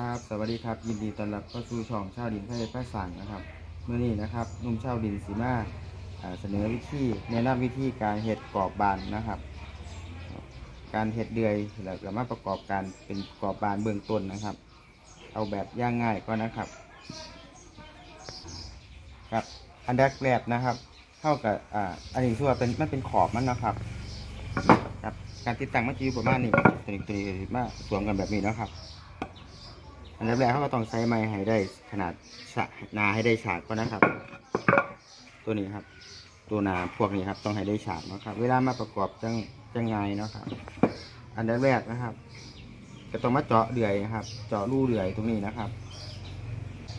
ครับสวัสดีครับยินดีต้อนรับเข้าสู่ช่องชาวดินไทยป้าสั่งนะครับเมื่อนี้นะครับนุ่มชาวดินสีมาอ่าเสนอวิธีแนะนำวิธีการเห็ดกรอบบานนะครับ การเห็ดเดือยแล้วก็มาประกอบการเป็นกรอบบานเบื้องต้นนะครับ เอาแบบย่างง่ายก็นะครับครับอันดับแรกนะครับเท่ากับอ่าอันนี้คือว่าเป็นมันเป็นขอบมันนะครับครับการติดตั้งมันจะอยู่ประมาณนี้ตัวนี้ตัวนี้มาสวมกันแบบนี้นะครับ อันดับแรกเขาก็ต้องใช้ไม้ให้ได้ขนาดนาให้ได้ฉากก่อนนะครับ ตัวนี้ครับ ตัวนาพวกนี้ครับ ต้องให้ได้ฉากนะครับ เวลามาประกอบจังจังไงนะครับ อันดับแรกนะครับก็ต้องมาเจาะเดือยนะครับ เจาะรูเดือยตรงนี้นะครับ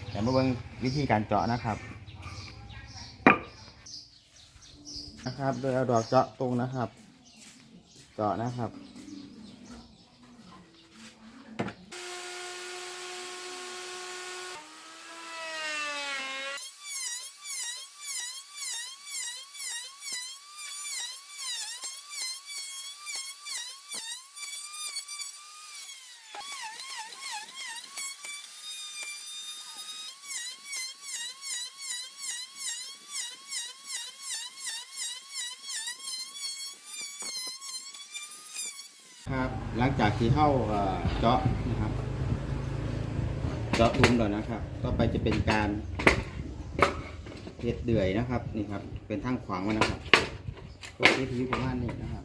แต่มาเบิ่งวิธีการเจาะนะครับนะครับ โดยเอาดอกเจาะตรงนะครับ เจาะนะครับ ครับหลังจากที่เข้าเจาะนะครับเจาะหลุมแล้วนะครับ ต่อไปจะเป็นการเฮ็ดเดือยนะครับนี่ครับ เป็นทางขวางมันนะครับก็วิธีประมาณนี้นะครับ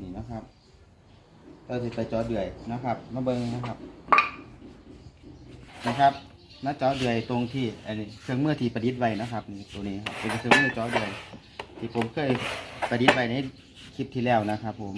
นี่นะครับเราจะไปเจาะเดือยนะครับ มาเบิ้งนะครับ นะครับมาเจาะเดือยตรงที่อันนี้เครื่องมือที่ประดิษฐ์ไว้นะครับนี่ตัวนี้ครับเป็นเครื่องมือเจาะเดือย ที่ผมเคยประดิษฐ์ไปในคลิปที่แล้วนะครับผม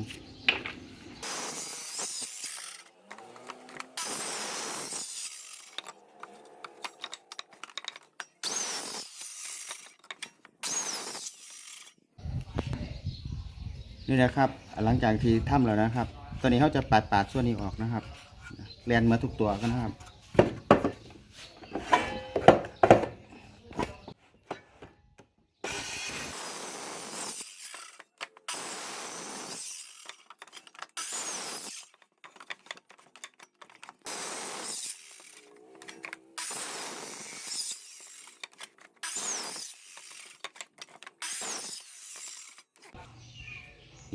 นี่นะครับ หลังจากที่ทำแล้วนะครับ ตอนนี้เขาจะปาดปาดส่วนนี้ออกนะครับเรียนมาทุกตัวกันนะครับ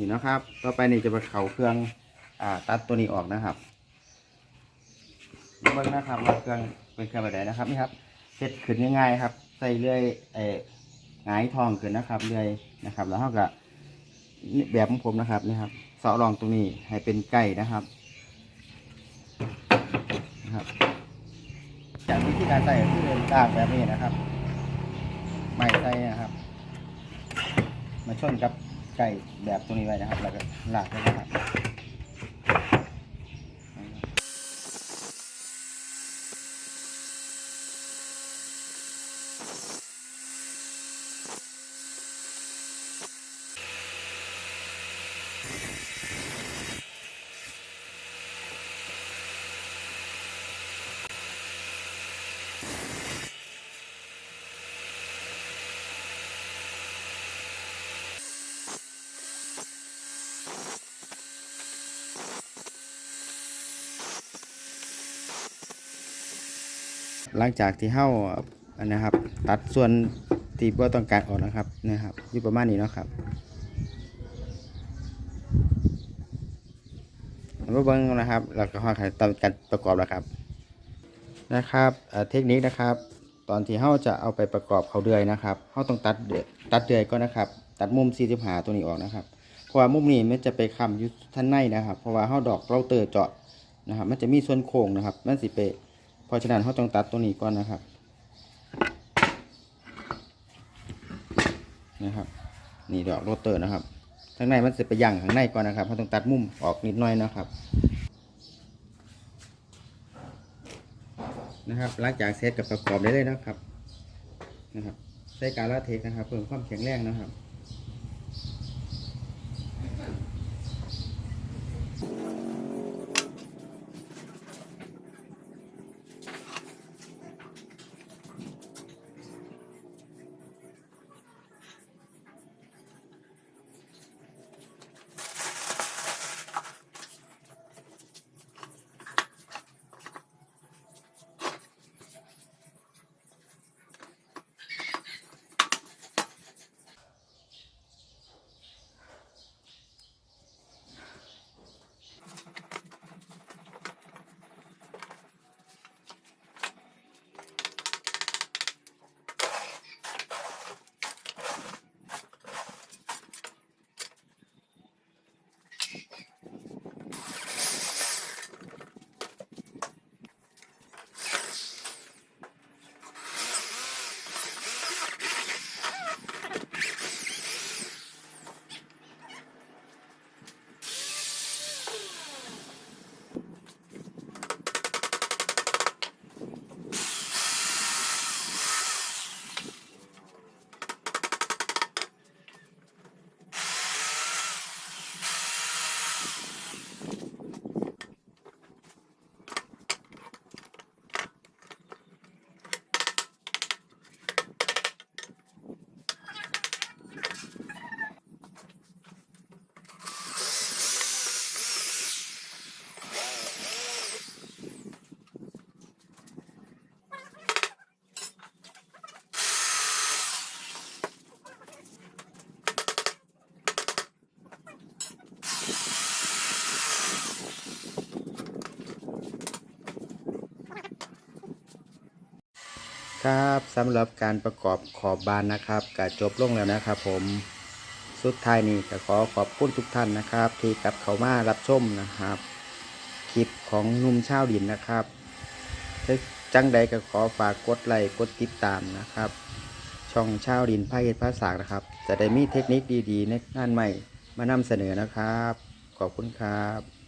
นี่นะครับ ต่อไปนี่จะไปเข่าเครื่องอ่าตัดตัวนี้ออกนะครับเบิ้งนะครับว่าเครื่องเป็นเครื่องแบบไหนนะครับนี่ครับเสร็จขึ้นง่ายๆครับ ใส่เลื่อยเอ่อหงายทองขึ้นนะครับเลื่อยนะครับ แล้วเขาก็นี่แบบของผมนะครับนี่ครับเสาะรองตรงนี้ให้เป็นใกล้นะครับนะครับ จากวิธีการใส่ก็คือลากแบบนี้นะครับ ไม่ใส่นะครับ มาชนกับ ไก่แบบตัวนี้ไว้นะครับ แล้วก็ลากไปนะครับ หลังจากที่เฮ้านะครับ ตัดส่วนที่ว่าต้องการออกนะครับนะครับอยู่ประมาณนี้เนาะครับมาเบิ้งนะครับแล้วก็ห้องตอนการประกอบแล้วครับนะครับเทคนิคนะครับ ตอนที่เฮ้าจะเอาไปประกอบเขาเดือยนะครับเฮ้าต้องตัดเดือยตัดเดือยก็นะครับ ตัดมุม45ตัวนี้ออกนะครับ เพราะว่ามุมนี้มันจะไปค้ำอยู่ท่านในนะครับ เพราะว่าเฮ้าดอกเราเตอร์เจาะนะครับ มันจะมีส่วนโค้งนะครับ มันสิไป เพราะฉะนั้นเขาต้องตัดตัวนี้ก่อนนะครับ นะครับ นี่ดอกโรเตอร์นะครับข้างในมันจะไปยั่งข้างในก่อนนะครับเขาต้องตัดมุมออกนิดหน่อยนะครับ นะครับหลังจากเซตกับประกอบได้เลยนะครับ นะครับใช้การละเทคนะครับ เพิ่มความแข็งแรงนะครับ ครับสำหรับการประกอบขอบบานนะครับก็จบลงแล้วนะครับ ผมสุดท้ายนี้ก็ขอขอบคุณทุกท่านนะครับ ที่กลับเข้ามารับชมนะครับคลิปของนุ่มชาวดินนะครับถ้าจังใดก็ขอฝากกดไลค์กดติดตามนะครับ ช่องชาวดินภาคเอกภาษานะครับ จะได้มีเทคนิคดีๆในงานใหม่มานำเสนอนะครับ ขอบคุณครับ